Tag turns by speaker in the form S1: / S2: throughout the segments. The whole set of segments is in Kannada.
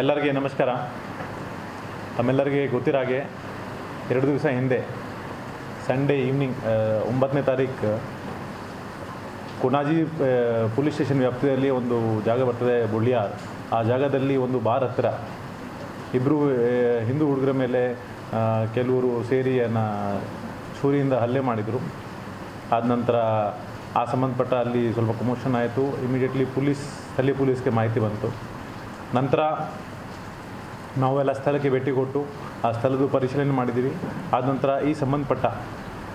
S1: ಎಲ್ಲರಿಗೆ ನಮಸ್ಕಾರ. ತಮ್ಮೆಲ್ಲರಿಗೆ ಗೊತ್ತಿರೋ ಹಾಗೆ ಎರಡು ದಿವಸ ಹಿಂದೆ ಸಂಡೇ ಈವ್ನಿಂಗ್ ಒಂಬತ್ತನೇ ತಾರೀಕು ಕುಣಾಜಿ ಪೊಲೀಸ್ ಸ್ಟೇಷನ್ ವ್ಯಾಪ್ತಿಯಲ್ಲಿ ಒಂದು ಜಾಗ ಬರ್ತದೆ ಬುಳ್ಳಿಯಾರ್. ಆ ಜಾಗದಲ್ಲಿ ಒಂದು ಬಾರ್ ಹತ್ತಿರ ಇಬ್ಬರು ಹಿಂದೂ ಹುಡುಗರ ಮೇಲೆ ಕೆಲವರು ಸೇರಿಯನ್ನು ಚೂರಿಯಿಂದ ಹಲ್ಲೆ ಮಾಡಿದರು. ಆದ ನಂತರ ಆ ಸಂಬಂಧಪಟ್ಟ ಅಲ್ಲಿ ಸ್ವಲ್ಪ ಕಮೋಷನ್ ಆಯಿತು. ಇಮಿಡಿಯೇಟ್ಲಿ ಪೊಲೀಸ್ ಸ್ಥಳೀಯ ಪೊಲೀಸ್ಗೆ ಮಾಹಿತಿ ಬಂತು. ನಂತರ ನಾವೆಲ್ಲ ಸ್ಥಳಕ್ಕೆ ಭೇಟಿ ಕೊಟ್ಟು ಆ ಸ್ಥಳದ ಪರಿಶೀಲನೆ ಮಾಡಿದ್ದೀವಿ. ಆದ ನಂತರ ಈ ಸಂಬಂಧಪಟ್ಟ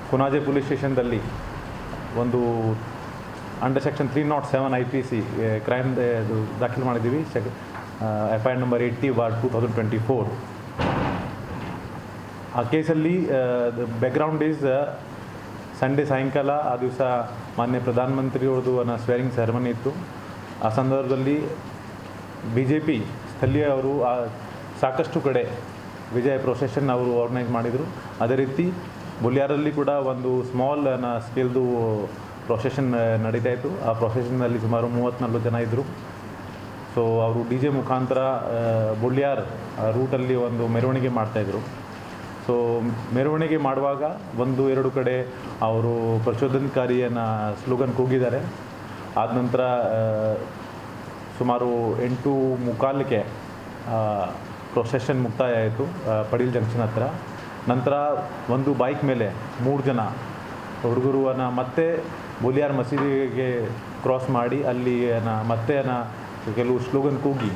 S1: ಕುನಾಜೆ ಪೊಲೀಸ್ ಸ್ಟೇಷನ್ದಲ್ಲಿ ಒಂದು under section three not seven I P C crime ಇದು ದಾಖಲು ಮಾಡಿದ್ದೀವಿ. Sec F I R number eighty bar two thousand twenty four. ಆ ಕೇಸಲ್ಲಿ ಬ್ಯಾಕ್ಗ್ರೌಂಡ್ ಈಸ್ ಸಂಡೇ ಸಾಯಂಕಾಲ, ಆ ದಿವಸ ಮಾನ್ಯ ಪ್ರಧಾನಮಂತ್ರಿಯವ್ರದ್ದು ಅನ್ನೋ ಸ್ವೇರಿಂಗ್ ಸೆರೆಮನಿ ಇತ್ತು. ಆ ಸಂದರ್ಭದಲ್ಲಿ ಬಿ ಜೆ ಪಿ ಸ್ಥಳೀಯವರು ಸಾಕಷ್ಟು ಕಡೆ ವಿಜಯ ಪ್ರೊಸೆಷನ್ ಅವರು ಆರ್ಗನೈಸ್ ಮಾಡಿದರು. ಅದೇ ರೀತಿ ಬುಲ್ಯಾರಲ್ಲಿ ಕೂಡ ಒಂದು ಸ್ಮಾಲ್ ಸ್ಕೇಲ್ದು ಪ್ರೊಸೆಷನ್ ನಡೀತಾ ಇತ್ತು. ಆ ಪ್ರೊಸೆಷನ್ನಲ್ಲಿ ಸುಮಾರು ಮೂವತ್ತ್ನಾಲ್ಕು ಜನ ಇದ್ದರು ಸೊ ಅವರು ಡಿ ಜೆ ಮುಖಾಂತರ ಬುಳ್ಯಾರ್ ರೂಟಲ್ಲಿ ಒಂದು ಮೆರವಣಿಗೆ ಮಾಡ್ತಾಯಿದ್ರು ಸೊ ಮೆರವಣಿಗೆ ಮಾಡುವಾಗ ಒಂದು, ಎರಡು ಕಡೆ ಅವರು ಪ್ರಚೋದನಕಾರಿಯನ್ನು ಸ್ಲೋಗನ್ ಕೂಗಿದ್ದಾರೆ. ಆದ ನಂತರ ಸುಮಾರು ಎಂಟು ಮುಕ್ಕಾಲಿಗೆ ಪ್ರೊಸೆಷನ್ ಮುಕ್ತಾಯ ಆಯಿತು ಪಡೀಲ್ ಜಂಕ್ಷನ್ ಹತ್ರ. ನಂತರ ಒಂದು ಬೈಕ್ ಮೇಲೆ ಮೂರು ಜನ ಹುಡುಗರುವನ್ನು ಮತ್ತೆ ಬುಲಿಯಾರ್ ಮಸೀದಿಗೆ ಕ್ರಾಸ್ ಮಾಡಿ, ಅಲ್ಲಿ ಮತ್ತೆ ಕೆಲವು ಸ್ಲೋಗನ್ ಕೂಗಿ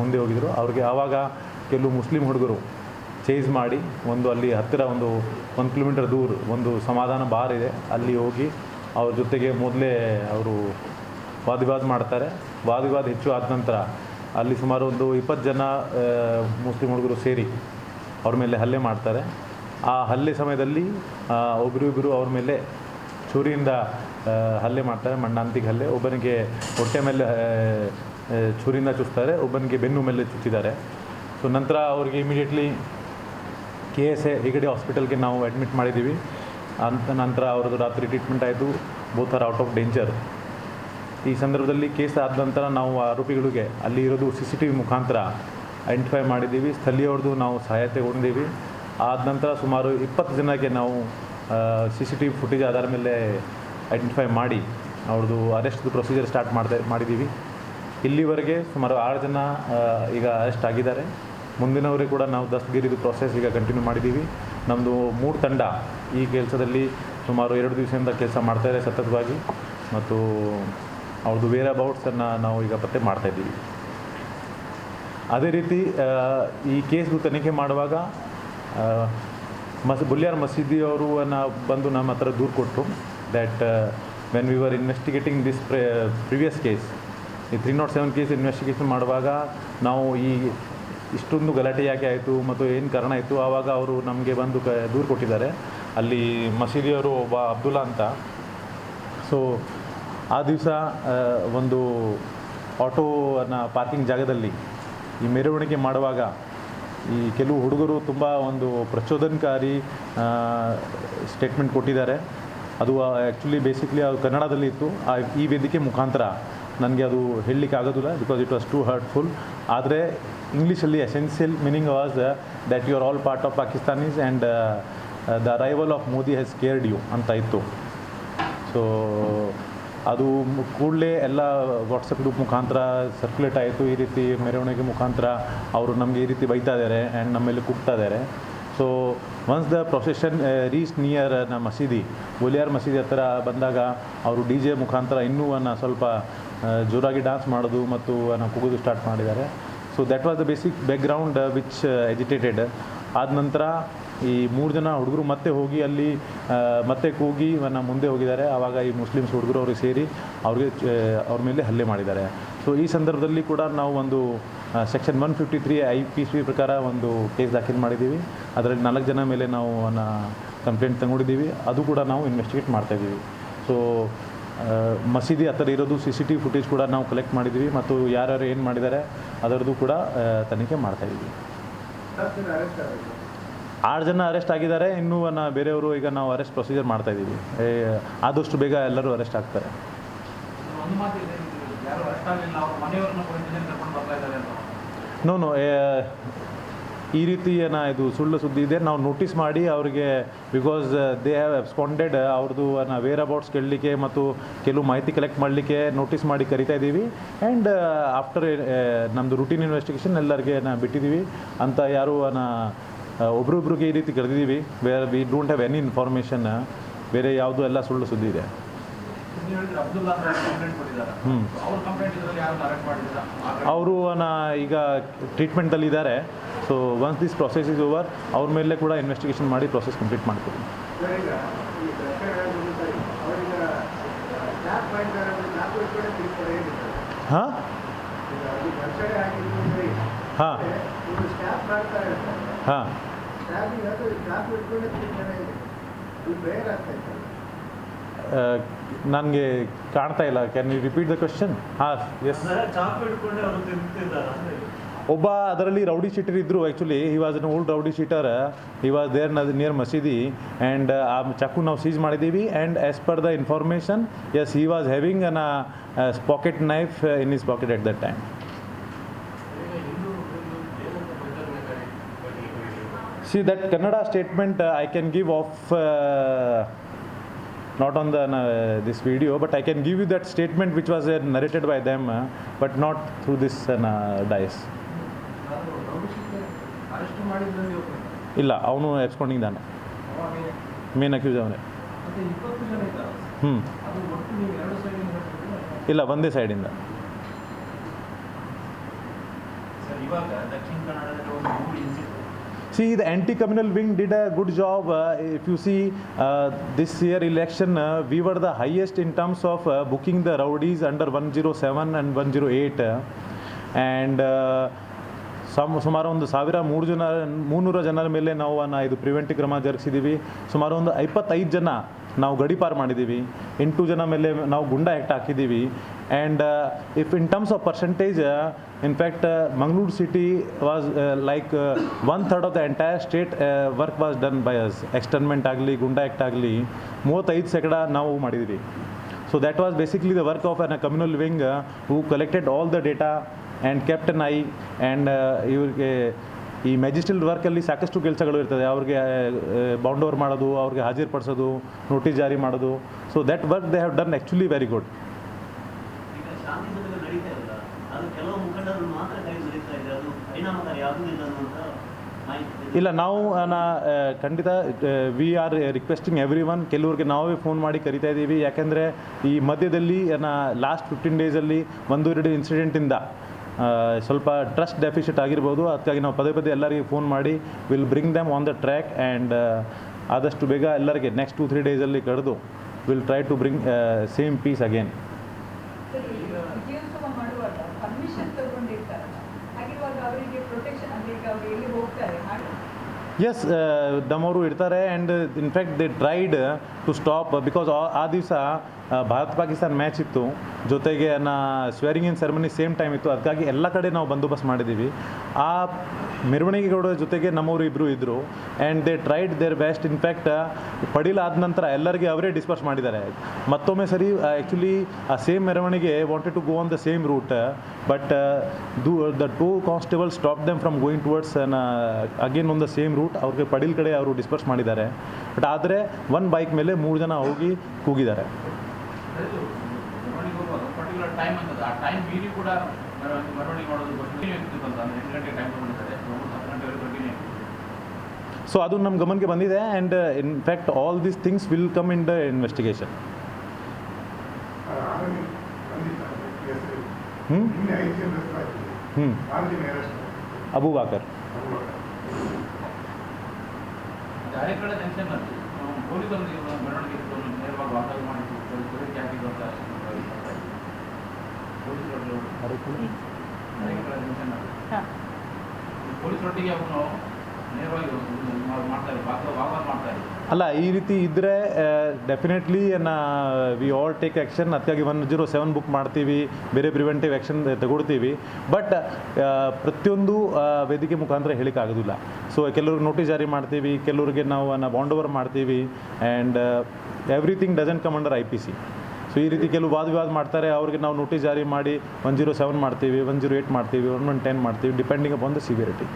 S1: ಮುಂದೆ ಹೋಗಿದ್ರು. ಅವ್ರಿಗೆ ಆವಾಗ ಕೆಲವು ಮುಸ್ಲಿಂ ಹುಡುಗರು ಚೇಸ್ ಮಾಡಿ, ಒಂದು ಅಲ್ಲಿ ಹತ್ತಿರ ಒಂದು ಒಂದು ಕಿಲೋಮೀಟರ್ ದೂರ ಒಂದು ಸಮಾಧಾನ ಬಾರ್ ಇದೆ. ಅಲ್ಲಿ ಹೋಗಿ ಅವ್ರ ಜೊತೆಗೆ ಮೊದಲೇ ಅವರು ವಾದಿವಾದ ಮಾಡ್ತಾರೆ. ವಾದಿವಾದ ಹೆಚ್ಚು ಆದ ನಂತರ ಅಲ್ಲಿ ಸುಮಾರು ಒಂದು ಇಪ್ಪತ್ತು ಜನ ಮುಸ್ಲಿಂ ಹುಡುಗರು ಸೇರಿ ಅವ್ರ ಮೇಲೆ ಹಲ್ಲೆ ಮಾಡ್ತಾರೆ. ಆ ಹಲ್ಲೆ ಸಮಯದಲ್ಲಿ ಒಬ್ಬರಿಬ್ಬರು ಅವ್ರ ಮೇಲೆ ಚೂರಿಯಿಂದ ಹಲ್ಲೆ ಮಾಡ್ತಾರೆ. ಮಣ್ಣಾಂತಿಗೆ ಹಲ್ಲೆ. ಒಬ್ಬನಿಗೆ ಹೊಟ್ಟೆ ಮೇಲೆ ಚೂರಿಯಿಂದ ಚುಚ್ತಾರೆ. ಒಬ್ಬನಿಗೆ ಬೆನ್ನು ಮೇಲೆ ಚುಚ್ಚಿದ್ದಾರೆ. ಸೊ ನಂತರ ಅವ್ರಿಗೆ immediately K S A Hegde ಹಾಸ್ಪಿಟಲ್ಗೆ ನಾವು ಅಡ್ಮಿಟ್ ಮಾಡಿದ್ದೀವಿ. ಅಂತ ನಂತರ ಅವ್ರದ್ದು ರಾತ್ರಿ ಟ್ರೀಟ್ಮೆಂಟ್ ಆಯಿತು. Both are out of danger ಈ ಸಂದರ್ಭದಲ್ಲಿ ಕೇಸ್ ಆದ ನಂತರ ನಾವು ಆರೋಪಿಗಳಿಗೆ ಅಲ್ಲಿ ಇರೋದು ಸಿ ಸಿ ಟಿ ವಿ ಮುಖಾಂತರ ಐಡೆಂಟಿಫೈ ಮಾಡಿದ್ದೀವಿ. ಸ್ಥಳೀಯವ್ರದ್ದು ನಾವು ಸಹಾಯ ತಗೊಂಡಿದ್ದೀವಿ. ಆದ ನಂತರ ಸುಮಾರು ಇಪ್ಪತ್ತು ಜನಕ್ಕೆ ನಾವು C C T V footage ಆಧಾರ ಮೇಲೆ ಐಡೆಂಟಿಫೈ ಮಾಡಿ ಅವ್ರದ್ದು ಅರೆಸ್ಟ್ದು ಪ್ರೊಸೀಜರ್ ಸ್ಟಾರ್ಟ್ ಮಾಡ್ದೆ, ಮಾಡಿದ್ದೀವಿ. ಇಲ್ಲಿವರೆಗೆ ಸುಮಾರು ಆರು ಜನ ಈಗ ಅರೆಸ್ಟ್ ಆಗಿದ್ದಾರೆ. ಮುಂದಿನವರಿಗೆ ಕೂಡ ನಾವು ದಸ್ತಗಿರಿದು ಪ್ರೊಸೆಸ್ ಈಗ ಕಂಟಿನ್ಯೂ ಮಾಡಿದ್ದೀವಿ. ನಮ್ಮದು ಮೂರು ತಂಡ ಈ ಕೆಲಸದಲ್ಲಿ ಸುಮಾರು ಎರಡು ದಿವಸದಿಂದ ಕೆಲಸ ಮಾಡ್ತಾಯಿದೆ ಸತತವಾಗಿ. ಮತ್ತು ಅವ್ರದ್ದು ವೇರ್ ಅಬೌಟ್ಸನ್ನು ನಾವು ಈಗ ಪತ್ತೆ ಮಾಡ್ತಾಯಿದ್ದೀವಿ ಅದೇ ರೀತಿ ಈ ಕೇಸ್ದು ತನಿಖೆ ಮಾಡುವಾಗ ಮಸ್, ಬುಲ್ಯಾರ್ ಮಸೀದಿಯವರು ಬಂದು ನಮ್ಮ ಹತ್ರ ದೂರು ಕೊಟ್ಟರು that when we were investigating this previous case ಈ three not seven case investigation ಮಾಡುವಾಗ ನಾವು ಈ ಇಷ್ಟೊಂದು ಗಲಾಟೆ ಯಾಕೆ ಆಯಿತು ಮತ್ತು ಏನು ಕಾರಣ ಆಯಿತು ಆವಾಗ ಅವರು ನಮಗೆ ಬಂದು ಕ, ದೂರು ಕೊಟ್ಟಿದ್ದಾರೆ. ಅಲ್ಲಿ ಮಸೀದಿಯವರು ಒಬ್ಬ ಅಬ್ದುಲ್ಲಾ ಅಂತ. ಸೊ ಆ ದಿವಸ ಒಂದು ಆಟೋನ ಪಾರ್ಕಿಂಗ್ ಜಾಗದಲ್ಲಿ ಈ ಮೆರವಣಿಗೆ ಮಾಡುವಾಗ ಈ ಕೆಲವು ಹುಡುಗರು ತುಂಬ ಒಂದು ಪ್ರಚೋದನಕಾರಿ ಸ್ಟೇಟ್ಮೆಂಟ್ ಕೊಟ್ಟಿದ್ದಾರೆ. ಅದು ಆ್ಯಕ್ಚುಲಿ ಬೇಸಿಕ್ಲಿ ಅದು ಕನ್ನಡದಲ್ಲಿ ಇತ್ತು. ಆ, ಈ ವೇದಿಕೆ ಮುಖಾಂತರ ನನಗೆ ಅದು ಹೇಳಲಿಕ್ಕೆ ಆಗೋದಿಲ್ಲ because it was too hurtful ಆದರೆ ಇಂಗ್ಲೀಷಲ್ಲಿ essential meaning was that you are all part of Pakistanis and the arrival of Modi has scared you ಅಂತ ಇತ್ತು. ಸೊ ಅದು ಕೂಡಲೇ ಎಲ್ಲ ವಾಟ್ಸಪ್ ಗ್ರೂಪ್ ಮುಖಾಂತರ ಸರ್ಕ್ಯುಲೇಟ್ ಆಯಿತು. ಈ ರೀತಿ ಮೆರವಣಿಗೆ ಮುಖಾಂತರ ಅವರು ನಮಗೆ ಈ ರೀತಿ ಬೈತಾ ಇದ್ದಾರೆ ಆ್ಯಂಡ್ ನಮ್ಮಲ್ಲಿ ಕೂಗ್ತಾ ಇದ್ದಾರೆ so once the procession reach ನಿಯರ್ನ ಮಸೀದಿ ಗೋಲಿಯಾರ್ ಮಸೀದಿ ಹತ್ತಿರ ಬಂದಾಗ ಅವರು ಡಿ ಜೆ ಮುಖಾಂತರ ಇನ್ನೂ ಅನ್ನ ಸ್ವಲ್ಪ ಜೋರಾಗಿ ಡ್ಯಾನ್ಸ್ ಮಾಡೋದು ಮತ್ತು ಅನ್ನ ಕೂಗೋದು ಸ್ಟಾರ್ಟ್ ಮಾಡಿದ್ದಾರೆ. So that was the basic background which agitated ಆದ ನಂತರ ಈ ಮೂರು ಜನ ಹುಡುಗರು ಮತ್ತೆ ಹೋಗಿ ಅಲ್ಲಿ ಮತ್ತೆ ಕೂಗಿ ನಮ್ಮ ಮುಂದೆ ಹೋಗಿದ್ದಾರೆ. ಆವಾಗ ಈ ಮುಸ್ಲಿಮ್ಸ್ ಹುಡುಗರು ಅವ್ರಿಗೆ ಸೇರಿ ಅವ್ರಿಗೆ ಅವ್ರ ಮೇಲೆ ಹಲ್ಲೆ ಮಾಡಿದ್ದಾರೆ. ಸೊ ಈ ಸಂದರ್ಭದಲ್ಲಿ ಕೂಡ ನಾವು ಒಂದು section one fifty three I P C ಪ್ರಕಾರ ಒಂದು ಕೇಸ್ ದಾಖಲು ಮಾಡಿದ್ದೀವಿ. ಅದರಲ್ಲಿ ನಾಲ್ಕು ಜನ ಮೇಲೆ ನಾವು ಕಂಪ್ಲೇಂಟ್ ತಗೊಂಡಿದ್ದೀವಿ ಅದು ಕೂಡ ನಾವು ಇನ್ವೆಸ್ಟಿಗೇಟ್ ಮಾಡ್ತಾಯಿದ್ದೀವಿ ಸೊ ಮಸೀದಿ ಹತ್ತಿರ ಇರೋದು ಸಿ ಸಿ ಟಿ ಫುಟೇಜ್ ಕೂಡ ನಾವು ಕಲೆಕ್ಟ್ ಮಾಡಿದ್ದೀವಿ ಮತ್ತು ಯಾರ್ಯಾರು ಏನು ಮಾಡಿದ್ದಾರೆ ಅದರದ್ದು ಕೂಡ ತನಿಖೆ ಮಾಡ್ತಾಯಿದ್ದೀವಿ ಆರು ಜನ ಅರೆಸ್ಟ್ ಆಗಿದ್ದಾರೆ. ಇನ್ನೂ ನಾನು ಬೇರೆಯವರು ಈಗ ನಾವು ಅರೆಸ್ಟ್ ಪ್ರೊಸೀಜರ್ ಮಾಡ್ತಾ ಇದ್ದೀವಿ. ಆದಷ್ಟು ಬೇಗ ಎಲ್ಲರೂ ಅರೆಸ್ಟ್ ಆಗ್ತಾರೆ. ನೋ ನೋ ಈ ರೀತಿ ಏನ ಇದು ಸುಳ್ಳು ಸುದ್ದಿ ಇದೆ. ನಾವು ನೋಟಿಸ್ ಮಾಡಿ ಅವರಿಗೆ ಬಿಕಾಸ್ ದೇ ಹ್ಯಾವ್ ಎಬ್ಸ್ಪಾಂಡೆಡ್ ಅವ್ರದ್ದು ವೇರ್ ಅಬೌಟ್ಸ್ ಕೇಳಲಿಕ್ಕೆ ಮತ್ತು ಕೆಲವು ಮಾಹಿತಿ ಕಲೆಕ್ಟ್ ಮಾಡಲಿಕ್ಕೆ ನೋಟಿಸ್ ಮಾಡಿ ಕರಿತಾ ಇದ್ದೀವಿ. ಆ್ಯಂಡ್ ಆಫ್ಟರ್ ನಮ್ಮದು ರುಟೀನ್ ಇನ್ವೆಸ್ಟಿಗೇಷನ್ ಎಲ್ಲರಿಗೆ ನಾ ಬಿಟ್ಟಿದ್ದೀವಿ. ಅಂತ ಯಾರು ನಾ ಒಬ್ರೊಬ್ರಿಗೆ ಈ ರೀತಿ ಕರೆದಿದ್ದೀವಿ. Where we don't have any information ಬೇರೆ ಯಾವುದು ಎಲ್ಲ ಸುಳ್ಳು ಸುದ್ದಿ ಇದೆ. ಹ್ಞೂ
S2: ಅವರು
S1: ಈಗ ಟ್ರೀಟ್ಮೆಂಟಲ್ಲಿದ್ದಾರೆ so once this process is over ಅವ್ರ ಮೇಲೆ ಕೂಡ ಇನ್ವೆಸ್ಟಿಗೇಷನ್ ಮಾಡಿ ಪ್ರೊಸೆಸ್ ಕಂಪ್ಲೀಟ್
S3: ಮಾಡ್ತೀವಿ
S1: ಹಾಂ? ಹಾಂ. ಹಾಂ. ನನಗೆ ಕಾಣ್ತಾ ಇಲ್ಲ. Can you repeat the question ಹಾಂ ಎಸ್
S4: ಚಾಕು ಹಿಡ್ಕೊಂಡೆ ಅವರು ತಿಂತಿದ್ದಾರೆ ಅಂದ್ರೆ.
S1: ಒಬ್ಬ ಅದರಲ್ಲಿ ರೌಡಿ ಶೀಟರ್ ಇದ್ದರು actually he was an old rowdy sheeter. He was there near ಮಸೀದಿ ಆ್ಯಂಡ್ ಆ ಚಾಕು ನಾವು ಸೀಸ್ ಮಾಡಿದ್ದೀವಿ. And as per the information yes he was having an pocket knife in his pocket at that time See that Kannada statement uh, I can give off uh, not on the uh, this video, but I can give you that statement which was uh, narrated by them, uh, but not through this uh, dice. ಇಲ್ಲ ಅವನು ಎಬ್ಸ್ಕೊಂಡಿದ್ದಾನೆ
S2: ಅವಾಗ
S1: ಮೇನ್ ಅಕ್ಯೂಸ್ ಅವನೇ ಹ್ಞೂ ಇಲ್ಲ ಒಂದೇ ಸೈಡಿಂದ
S4: ಇವಾಗ ದಕ್ಷಿಣ ಕನ್ನಡದಲ್ಲಿ ಒಂದು ಮೂರು incident
S1: See, the anti-communal wing did a good job. Uh, if you see uh, this year election, uh, we were the highest in terms of uh, booking the rowdies under 107 and 108. uh, and uh, some ಸುಮಾರು ಒಂದು ಸಾವಿರ ಮೂರು ಜನ ಮೂನ್ನೂರು ಜನರ ಮೇಲೆ ನಾವು ಇದು ಪ್ರಿವೆಂಟಿವ್ ಕ್ರಮ ಜರುಗಿಸಿದ್ದೀವಿ ಸುಮಾರು ಒಂದು ಐವತ್ತೈದು ಜನ ನಾವು ಗಡಿಪಾರು ಮಾಡಿದ್ದೀವಿ ಎಂಟು ಜನ ಮೇಲೆ ನಾವು ಗುಂಡ ಆ್ಯಕ್ಟ್ ಹಾಕಿದ್ದೀವಿ and if in terms of percentage in fact Mangaluru city was like one third of the entire state work was done by us externment ಆಗಲಿ, ಗುಂಡ ಆ್ಯಕ್ಟ್ ಆಗಲಿ, ಮೂವತ್ತೈದು ಶೇಕಡ ನಾವು ಮಾಡಿದ್ದೀವಿ so that was basically the work of an communal wing who collected all the data and captain I and ಇವ್ರಿಗೆ ಈ ಮ್ಯಾಜಿಸ್ಟ್ರಲ್ ವರ್ಕಲ್ಲಿ ಸಾಕಷ್ಟು ಕೆಲಸಗಳು ಇರ್ತದೆ. ಅವ್ರಿಗೆ ಬೌಂಡ್ ಓವರ್ ಮಾಡೋದು ಅವ್ರಿಗೆ ಹಾಜರುಪಡಿಸೋದು ನೋಟಿಸ್ ಜಾರಿ ಮಾಡೋದು. So that work they have done actually very good
S4: ಇಲ್ಲ
S1: ನಾವು ನಾ ಖಂಡಿತ we are requesting everyone ಕೆಲವ್ರಿಗೆ ನಾವೇ ಫೋನ್ ಮಾಡಿ ಕರಿತಾ ಇದ್ದೀವಿ. ಯಾಕೆಂದರೆ ಈ ಮಧ್ಯದಲ್ಲಿ ನಾ ಲಾಸ್ಟ್ ಫಿಫ್ಟೀನ್ ಡೇಸಲ್ಲಿ ಒಂದು ಎರಡು ಇನ್ಸಿಡೆಂಟಿಂದ ಸ್ವಲ್ಪ ಟ್ರಸ್ಟ್ ಡೆಫಿಷಿಟ್ ಆಗಿರ್ಬೋದು. ಅದಕ್ಕಾಗಿ ನಾವು ಪದೇ ಪದೇ ಎಲ್ಲರಿಗೆ ಫೋನ್ ಮಾಡಿ will bring them on the track and ಆದಷ್ಟು ಬೇಗ ಎಲ್ಲರಿಗೆ ನೆಕ್ಸ್ಟ್ ಟು ತ್ರೀ ಡೇಸಲ್ಲಿ ಕರೆದು will try to bring same peace again
S5: ಸರಿ ವಿಜಯೋತ್ಸವ ಮಾಡುವಾಗ ಪರ್ಮಿಷನ್ ತಗೊಂಡಿರ್ತಾರಲ್ಲ ಹಾಗಿರುವಾಗ ಅವರಿಗೆ ಪ್ರೊಟೆಕ್ಷನ್ ಅಂದ್ರೆ ಈಗ ಅವ್ರು ಎಲ್ಲಿ ಹೋಗ್ತಾರೆ ಹಾಗೆ
S1: ಎಸ್ ನಮ್ಮವರು ಇರ್ತಾರೆ and in fact they tried to stop because ಆ ದಿವಸ ಭಾರತ್ ಪಾಕಿಸ್ತಾನ್ ಮ್ಯಾಚ್ ಇತ್ತು. ಜೊತೆಗೆ, ನಾ swearing in ceremony same time ಇತ್ತು. ಅದಕ್ಕಾಗಿ ಎಲ್ಲ ಕಡೆ ನಾವು ಬಂದೋಬಸ್ತ್ ಮಾಡಿದ್ದೀವಿ. ಆ ಮೆರವಣಿಗೆಗಳ ಜೊತೆಗೆ ನಮ್ಮವರು ಇಬ್ಬರು ಇದ್ದರು and they tried their best in fact Padil ಆದ ನಂತರ ಎಲ್ಲರಿಗೆ ಅವರೇ ಡಿಸ್ಪರ್ಸ್ ಮಾಡಿದ್ದಾರೆ. ಮತ್ತೊಮ್ಮೆ ಸರಿ ಆ್ಯಕ್ಚುಲಿ ಆ ಸೇಮ್ ಮೆರವಣಿಗೆ wanted to go on the same route but ದು the two constable stop them from going towards again one the same route ಅವ್ರಿಗೆ ಪಡೀಲ್ ಕಡೆ ಅವರು ಡಿಸ್ಪರ್ಸ್ ಮಾಡಿದ್ದಾರೆ. ಬಟ್ ಆದರೆ ಒನ್ ಬೈಕ್ ಮೇಲೆ ಮೂರು ಜನ ಹೋಗಿ ಕೂಗಿದ್ದಾರೆ.
S2: ಅದು ಮೆರವಣಿಗೆ ಹೋಗುವಾಗ ಪರ್ಟಿಕ್ಯುಲರ್ ಟೈಮ್ ಅಂತದ್ದು. ಆ ಟೈಮ್ ಮೀರಿ ಕೂಡ ಮೆರವಣಿಗೆ ಮೆರವಣಿಗೆ ಮಾಡೋದು ಕಂಟಿನ್ಯೂ ಇರ್ತಿತ್ತು ಅಂತ ಅಂದ್ರೆ ಎಂಟು ಗಂಟೆ ಟೈಮ್ ತಗೊಂಡಿದ್ದಾರೆ ಒಂಬತ್ತು ಹತ್ತು ಗಂಟೆವರೆಗೆ ಕಂಟಿನ್ಯೂ ಇರ್ತಿತ್ತು
S1: ಸೊ ಅದು ನಮ್ಮ ಗಮನಕ್ಕೆ ಬಂದಿದೆ and in fact all these things will come in the investigation
S3: ಆಮೇಲೆ ಬಂದಿದ್ದ ಹೆಸರು
S1: ಹ್ಞೂ
S3: ನಿನ್ನೆ ಐದು ಜನ ಅರೆಸ್ಟ್ ಆಗಿದೆ
S1: ಹ್ಞೂ
S3: ಆರು ಜನ ಅರೆಸ್ಟ್
S1: ಅಬೂಬಾಕರ್.
S2: ಬೇರೆ ಕಡೆ ಜಂಕ್ಷನ್ ಅಲ್ಲಿ ಪೊಲೀಸರಿಗೆ ಮೆರವಣಿಗೆ ಇತ್ತು. ಅವ್ರನ್ನ ನೇರವಾಗಿ ವಾಪಸ್ ಮಾಡಿ ಪೊಲೀಸ್ ಹಾಕಿದ್ದು ಅಂತ ಪೊಲೀಸರು ಬೇರೆ ಕಡೆ ಜಂಕ್ಷನ್ ಅಲ್ಲಿ ಪೊಲೀಸ್ ಒಟ್ಟಿಗೆ ಅವನು ನೇರವಾಗಿ ಮಾಡ್ತಾರೆ ವಾದ ವಾದ ಮಾಡ್ತಾರೆ
S1: ಅಲ್ಲ, ಈ ರೀತಿ ಇದ್ದರೆ ಡೆಫಿನೆಟ್ಲಿ ನಾ ವಿ ಆಲ್ ಟೇಕ್ ಆ್ಯಕ್ಷನ್ ಅದಕ್ಕಾಗಿ ಒನ್ ಜೀರೋ ಸೆವೆನ್ ಬುಕ್ ಮಾಡ್ತೀವಿ. ಬೇರೆ ಪ್ರಿವೆಂಟಿವ್ ಆ್ಯಕ್ಷನ್ ತಗೊಳ್ತೀವಿ ಬಟ್ ಪ್ರತಿಯೊಂದು ವೇದಿಕೆ ಮುಖಾಂತರ ಹೇಳಿಕ್ಕಾಗೋದಿಲ್ಲ ಸೊ ಕೆಲವ್ರಿಗೆ ನೋಟಿಸ್ ಜಾರಿ ಮಾಡ್ತೀವಿ. ಕೆಲವ್ರಿಗೆ ನಾವು ಬಾಂಡ್ ಓವರ್ ಮಾಡ್ತೀವಿ. And everything doesn't come under I P C so ಈ ರೀತಿ ಕೆಲವು ವಾದ ವಿವಾದ ಮಾಡ್ತಾರೆ. ಅವ್ರಿಗೆ ನಾವು ನೋಟಿಸ್ ಜಾರಿ ಮಾಡಿ ಒನ್ ಜೀರೋ ಸೆವೆನ್ ಮಾಡ್ತೀವಿ ಒನ್ ಜೀರೋ ಏಯ್ಟ್ ಮಾಡ್ತೀವಿ ಒನ್ ಒನ್ ಟೆನ್ ಮಾಡ್ತೀವಿ ಡಿಪೆಂಡಿಂಗ್ ಅಪಾನ್ ದ ಸಿವಿಯರಿಟಿ